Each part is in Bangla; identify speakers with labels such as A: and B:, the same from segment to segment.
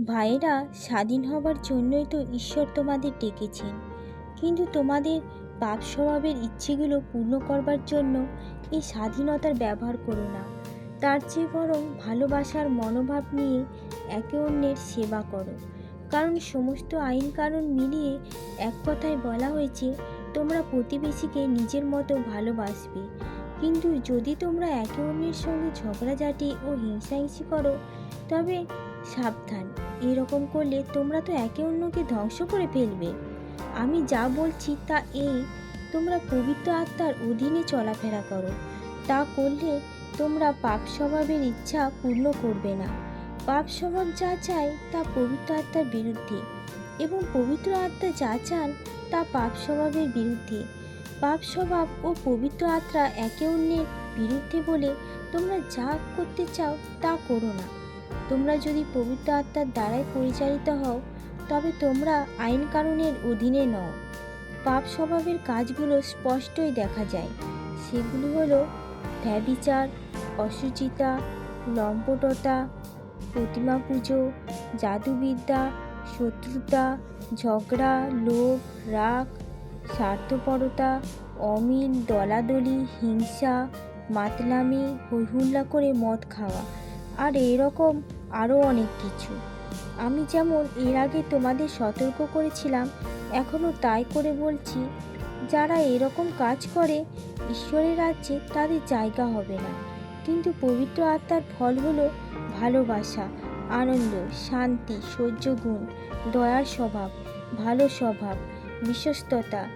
A: ভাইয়েরা স্বাধীন হবার জন্যই তো ঈশ্বর তোমাদের ডেকেছেন। কিন্তু তোমাদের পাপ স্বভাবের ইচ্ছেগুলো পূর্ণ করবার জন্য এই স্বাধীনতার ব্যবহার করো না। তার চেয়ে বরং ভালোবাসার মনোভাব নিয়ে একে অন্যের সেবা করো। কারণ সমস্ত আইন কানুন মিলিয়ে এক কথায় বলা হয়েছে, তোমরা প্রতিবেশীকে নিজের মতো ভালোবাসবে। কিন্তু যদি তোমরা একে অন্যের সঙ্গে ঝগড়াঝাটি ও হিংসাহিংসি করো, তবে সাবধান। এরকম করলে তোমরা তো একে অন্যকে ধ্বংস করে ফেলবে। আমি যা বলছি তা এই, তোমরা পবিত্র আত্মার অধীনে চলাফেরা করো। তা করলে তোমরা পাপ স্বভাবের ইচ্ছা পূর্ণ করবে না। পাপ স্বভাব যা চায় তা পবিত্র আত্মার বিরুদ্ধে, এবং পবিত্র আত্মা যা চান তা পাপ স্বভাবের বিরুদ্ধে। পাপ স্বভাব ও পবিত্র আত্মা একে অন্যের বিরুদ্ধে বলে তোমরা যা করতে চাও তা করো না। তোমরা যদি পবিত্র আত্মার দ্বারাই পরিচালিত হও, তবে তোমরা আইন কানুনের অধীনে নও। পাপ স্বভাবের কাজগুলো স্পষ্টই দেখা যায়। সেগুলি হলো ব্যবিচার অসুচিতা, লম্পটতা, প্রতিমা পুজো, জাদুবিদ্যা, শত্রুতা, ঝগড়া, লোভ, রাগ স্বার্থপরতা, অমিল, দলাদলি, হিংসা, মাতলামি হৈহুল্লা করে মদ খাওয়া, আর এরকম আরও অনেক কিছু। আমি যেমন এর আগে তোমাদের সতর্ক করেছিলাম এখনও তাই করে বলছি, যারা এরকম কাজ করে, ঈশ্বরের রাজ্যে তাদের জায়গা হবে না। কিন্তু পবিত্র আত্মার ফল হলো ভালোবাসা, আনন্দ, শান্তি, সহ্য গুণ, দয়ার স্বভাব, ভালো স্বভাব বিশ্বস্ততা,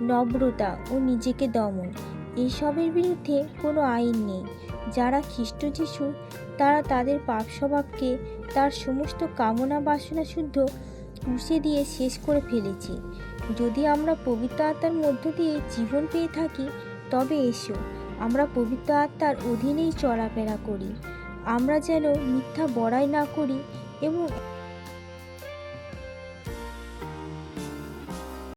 A: নম্রতা ও নিজেকে দমন। এইসবের বিরুদ্ধে কোনো আইন নেই। যারা খ্রিস্ট যিশু, তারা তাদের পাপ স্বভাবকে তার সমস্ত কামনা বাসনা শুদ্ধ মুছে দিয়ে শেষ করে ফেলেছে। যদি আমরা পবিত্র আত্মার মধ্য দিয়ে জীবন পেয়ে থাকি, তবে এসো, আমরা পবিত্র আত্মার অধীনেই চলাফেরা করি। আমরা যেন মিথ্যা বড়াই না করি এবং